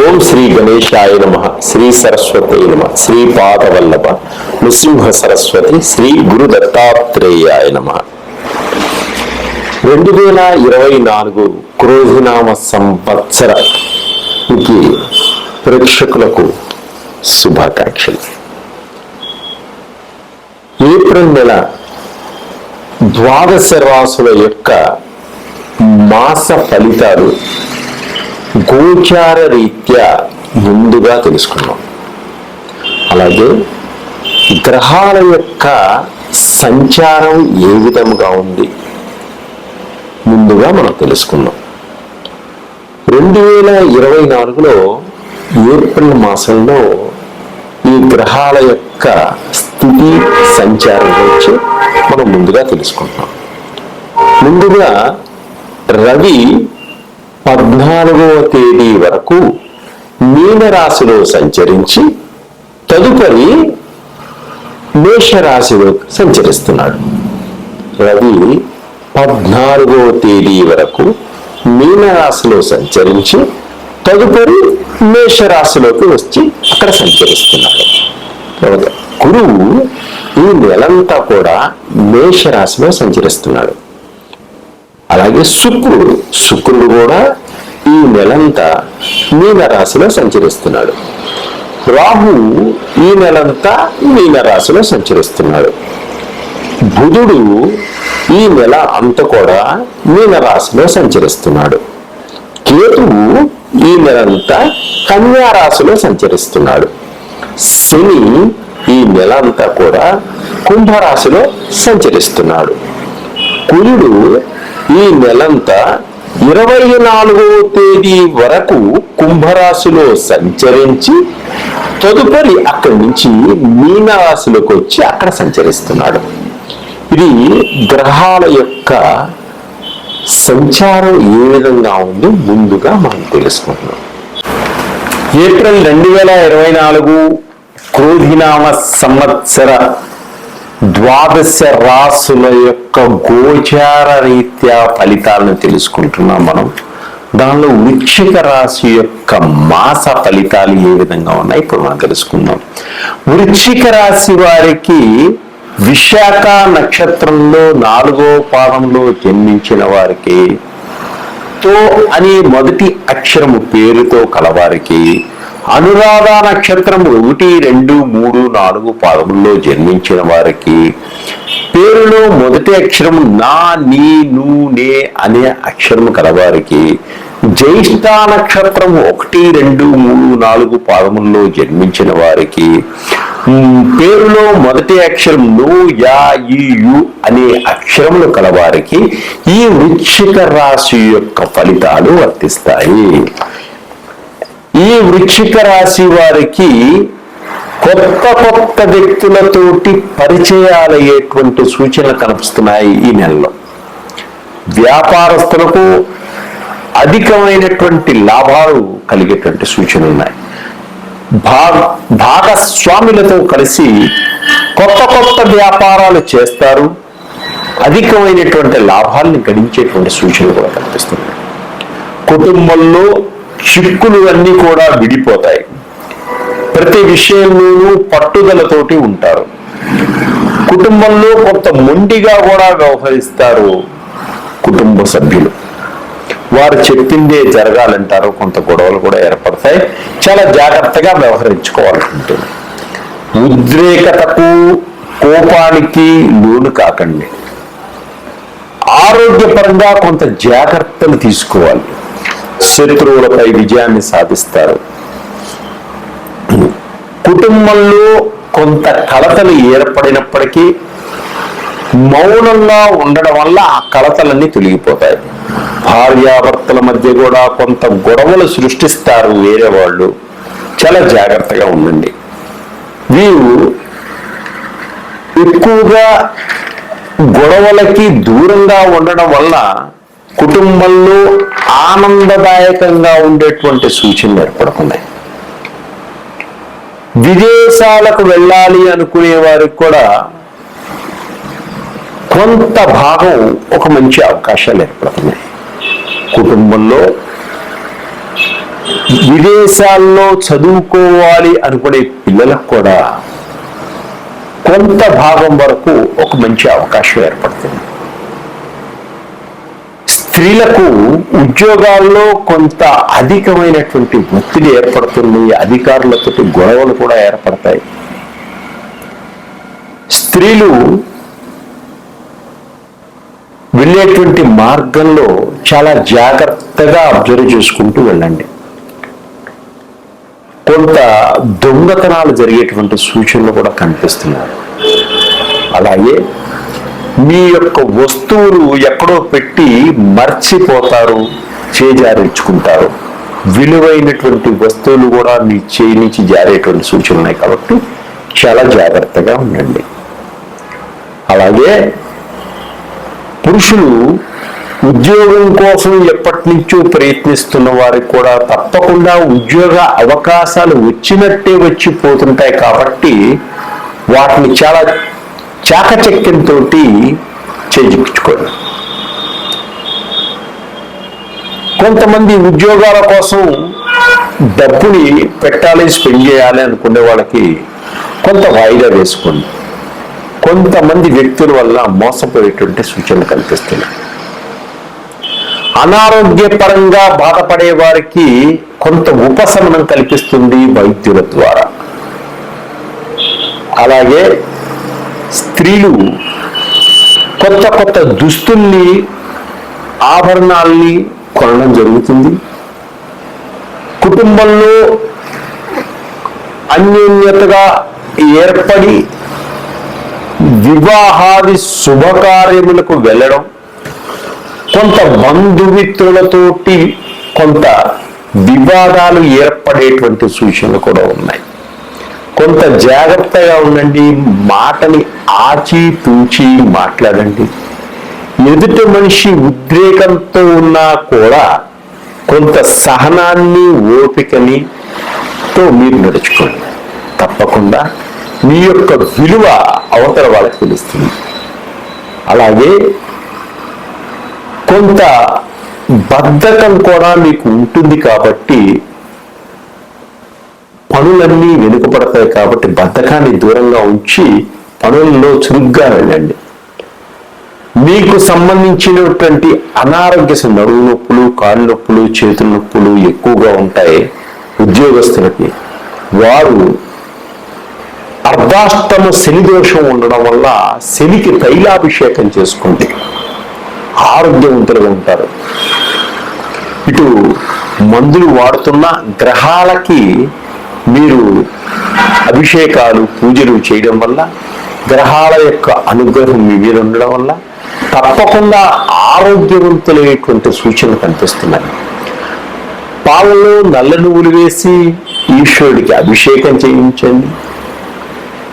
ఓం శ్రీ గణేశాయ నమ శ్రీ సరస్వతి నమ శ్రీ పాదవల్లభ నృసింహ సరస్వతి శ్రీ గురు దత్తాత్రేయాయ నమ. రెండు వేల ఇరవై నాలుగు క్రోధినామ సంవత్సరకి ప్రేక్షకులకు శుభాకాంక్షలు. ఏప్రిల్ నెల ద్వాదశ రాసుల యొక్క మాస ఫలితాలు గోచార రీత్యా ముందుగా తెలుసుకున్నాం. అలాగే గ్రహాల యొక్క సంచారం ఏ విధముగా ఉంది ముందుగా మనం తెలుసుకున్నాం. రెండు వేల ఇరవై నాలుగులో ఏప్రిల్ మాసంలో ఈ గ్రహాల యొక్క స్థితి సంచారం గురించి మనం ముందుగా తెలుసుకుంటున్నాం. ముందుగా రవి పద్నాలుగవ తేదీ వరకు మీనరాశిలో సంచరించి తదుపరి మేషరాశిలో సంచరిస్తున్నాడు. రవి పద్నాలుగవ తేదీ వరకు మీనరాశిలో సంచరించి తదుపరి మేషరాశిలోకి వచ్చి అక్కడ సంచరిస్తున్నాడు. తర్వాత గురువు ఈ నెలంతా కూడా మేషరాశిలో సంచరిస్తున్నాడు. అలాగే శుక్రుడు. శుక్రుడు కూడా ఈ నెలంతా మీనరాశిలో సంచరిస్తున్నాడు. రాహు ఈ నెలంతా మీనరాశిలో సంచరిస్తున్నాడు. బుధుడు ఈ నెల అంత కూడా మీనరాశిలో సంచరిస్తున్నాడు. కేతువు ఈ నెలంతా కన్యారాశిలో సంచరిస్తున్నాడు. శని ఈ నెల అంతా కూడా కుంభరాశిలో సంచరిస్తున్నాడు. కురుడు ఈ నెలంతా ఇరవై నాలుగవ తేదీ వరకు కుంభరాశిలో సంచరించి తదుపరి అక్కడి నుంచి మీనరాశిలోకి వచ్చి అక్కడ సంచరిస్తున్నాడు. ఇది గ్రహాల యొక్క సంచారం ఏ విధంగా ఉందో ముందుగా మనం తెలుసుకుంటున్నాం ఏప్రిల్ రెండు వేల ఇరవై నాలుగు క్రోధినామ సంవత్సర ద్వాదశ రాసుల యొక్క గోచార రీత్యా ఫలితాలను తెలుసుకుంటున్నాం మనం. దానిలో వృక్షిక రాశి యొక్క మాస ఫలితాలు ఏ విధంగా ఉన్నాయి? ఇప్పుడు మనం తెలుసుకుందాం. వృక్షిక రాశి వారికి విశాఖ నక్షత్రంలో నాలుగో పాదంలో జన్మించిన వారికి తో అనే మొదటి అక్షరము పేరుతో కలవారికి అనురాధ నక్షత్రం ఒకటి రెండు మూడు నాలుగు పాదముల్లో జన్మించిన వారికి పేరులో మొదటి అక్షరం నా నీ ను నే అనే అక్షరము కలవారికి జ్యేష్ఠ నక్షత్రం ఒకటి రెండు మూడు నాలుగు పాదముల్లో జన్మించిన వారికి పేరులో మొదటి అక్షరం ను యా ఈ యు అనే అక్షరములు కలవారికి ఈ వృక్షిక రాశి యొక్క ఫలితాలు వర్తిస్తాయి. ఈ వృక్షిక రాశి వారికి కొత్త కొత్త వ్యక్తులతోటి పరిచయాలయ్యేటువంటి సూచనలు కనిపిస్తున్నాయి ఈ నెలలో. వ్యాపారస్తులకు అధికమైనటువంటి లాభాలు కలిగేటువంటి సూచనలు ఉన్నాయి. భా భాగస్వాములతో కలిసి కొత్త కొత్త వ్యాపారాలు చేస్తారు. అధికమైనటువంటి లాభాలను గడించేటువంటి సూచనలు కూడా కనిపిస్తున్నాయి. కుటుంబంలో చిక్కులు అన్నీ కూడా విడిపోతాయి. ప్రతి విషయంలోనూ పట్టుదలతోటి ఉంటారు. కుటుంబంలో కొంత మొండిగా కూడా వ్యవహరిస్తారు కుటుంబ సభ్యులు. వారు చెప్పిందే జరగాలంటారు కొంత గొడవలు కూడా ఏర్పడతాయి. చాలా జాగ్రత్తగా వ్యవహరించుకోవాల్సి ఉంటుంది. ఉద్రేకతకు కోపానికి లోను కాకండి. ఆరోగ్యపరంగా కొంత జాగ్రత్తలు తీసుకోవాలి. శత్రువులపై విజయాన్ని సాధిస్తారు. కుటుంబంలో కొంత కలతలు ఏర్పడినప్పటికీ మౌనంగా ఉండడం వల్ల ఆ కలతలన్నీ తొలగిపోతాయి. భార్యాభర్తల మధ్య కూడా కొంత గొడవలు సృష్టిస్తారు వేరే వాళ్ళు. చాలా జాగ్రత్తగా ఉండండి. వీరు ఎక్కువగా గొడవలకి దూరంగా ఉండడం వల్ల కుటుంబంలో ఆనందదాయకంగా ఉండేటువంటి సూచనలు ఏర్పడుతున్నాయి. విదేశాలకు వెళ్ళాలి అనుకునే వారికి కూడా కొంత భాగం ఒక మంచి అవకాశాలు ఏర్పడుతున్నాయి. కుటుంబంలో విదేశాల్లో చదువుకోవాలి అనుకునే పిల్లలకు కూడా కొంత భాగం వరకు ఒక మంచి అవకాశం ఏర్పడుతుంది. స్త్రీలకు ఉద్యోగాల్లో కొంత అధికమైనటువంటి ఒత్తిడి ఏర్పడుతుంది అధికారులతో గొడవలు కూడా ఏర్పడతాయి. స్త్రీలు వెళ్ళేటువంటి మార్గంలో చాలా జాగ్రత్తగా అబ్జర్వ్ చేసుకుంటూ వెళ్ళండి. కొంత దొంగతనాలు జరిగేటువంటి సూచనలు కూడా కనిపిస్తున్నారు అలాగే మీ యొక్క వస్తువులు ఎక్కడో పెట్టి మర్చిపోతారు చేజారించుకుంటారు. విలువైనటువంటి వస్తువులు కూడా మీ చేయి నుంచి జారేటువంటి సూచనలు ఉన్నాయి కాబట్టి చాలా జాగ్రత్తగా ఉండండి. అలాగే పురుషులు ఉద్యోగం కోసం ఎప్పటి నుంచో ప్రయత్నిస్తున్న వారికి కూడా తప్పకుండా ఉద్యోగ అవకాశాలు వచ్చినట్టే వచ్చి పోతుంటాయి కాబట్టి వాటిని చాలా చాకచక్యంతో చేయించుకోరు కొంతమంది ఉద్యోగాల కోసం డబ్బుని పెట్టాలి స్పెండ్ చేయాలి అనుకునే వాళ్ళకి కొంత వాయిదా వేసుకోండి. కొంతమంది వ్యక్తుల వల్ల మోసపోయేటువంటి సూచనలు కనిపిస్తున్నాయి. అనారోగ్యపరంగా బాధపడే వారికి కొంత ఉపశమనం కల్పిస్తుంది వైద్యుల ద్వారా. అలాగే స్త్రీలు కొత్త కొత్త దుస్తుల్ని ఆభరణాల్ని కొనడం జరుగుతుంది. కుటుంబంలో అన్యోన్యతగా ఏర్పడి వివాహాది శుభకార్యములకు వెళ్ళడం కొంత బంధుమిత్రులతోటి కొంత వివాదాలు ఏర్పడేటువంటి సూచనలు కూడా ఉన్నాయి. కొంత జాగ్రత్తగా ఉండండి మాటని ఆచి తూచి మాట్లాడండి. ఎదుటి మనిషి ఉద్రేకంతో ఉన్నా కూడా కొంత సహనాన్ని ఓపికని తో మీరు నడుచుకోండి. తప్పకుండా మీ యొక్క విలువ అవతల వాళ్ళకి తెలుస్తుంది. అలాగే కొంత బద్ధకం కూడా మీకు ఉంటుంది కాబట్టి పనులన్నీ వెనుకపడతాయి కాబట్టి బద్ధకాన్ని దూరంగా ఉంచి పనుల్లో చురుగ్గా వెళ్ళండి. మీకు సంబంధించినటువంటి అనారోగ్య నడుము నొప్పులు కాళ్ళు నొప్పులు చేతుల నొప్పులు ఎక్కువగా ఉంటాయి ఉద్యోగస్తులకి. వారు అర్ధాష్టమ శని దోషం ఉండడం వల్ల శనికి తైలాభిషేకం చేసుకోండి. ఆరోగ్యవంతులుగా ఉంటారు. ఇటు మందులు వాడుతున్న గ్రహాలకి మీరు అభిషేకాలు పూజలు చేయడం వల్ల గ్రహాల యొక్క అనుగ్రహం మీ మీద ఉండడం వల్ల తప్పకుండా ఆరోగ్యవంతులైనటువంటి సూచనలు కనిపిస్తున్నాయి. పాలలో నల్ల నువ్వులు వేసి ఈశ్వరుడికి అభిషేకం చేయించండి.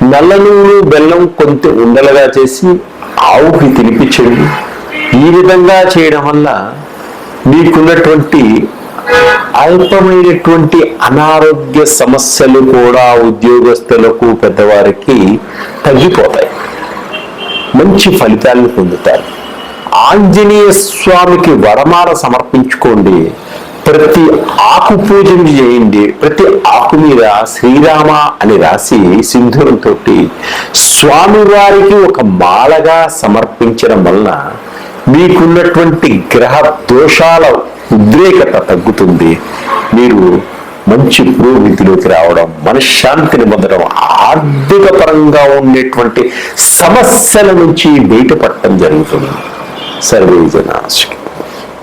నల్ల నువ్వులు బెల్లం కొంత ఉండలుగా చేసి ఆవుకి తినిపించండి. ఈ విధంగా చేయడం వల్ల మీకున్నటువంటి అల్పమైనటువంటి అనారోగ్య సమస్యలు కూడా ఉద్యోగస్తులకు పెద్దవారికి తగ్గిపోతాయి. మంచి ఫలితాలను పొందుతారు. ఆంజనేయ స్వామికి వరమాల సమర్పించుకోండి. ప్రతి ఆకు పూజను చేయండి. ప్రతి ఆకు మీద శ్రీరామ అని రాసి సింధూరంతో స్వామివారికి ఒక మాలగా సమర్పించడం వలన మీకున్నటువంటి గ్రహ దోషాల ఉద్రేకత తగ్గుతుంది. మీరు మంచి పురోగతిలోకి రావడం మనశ్శాంతిని పొందడం ఆర్థిక పరంగా ఉండేటువంటి సమస్యల నుంచి బయటపడటం జరుగుతుంది. సర్వే జనాశకి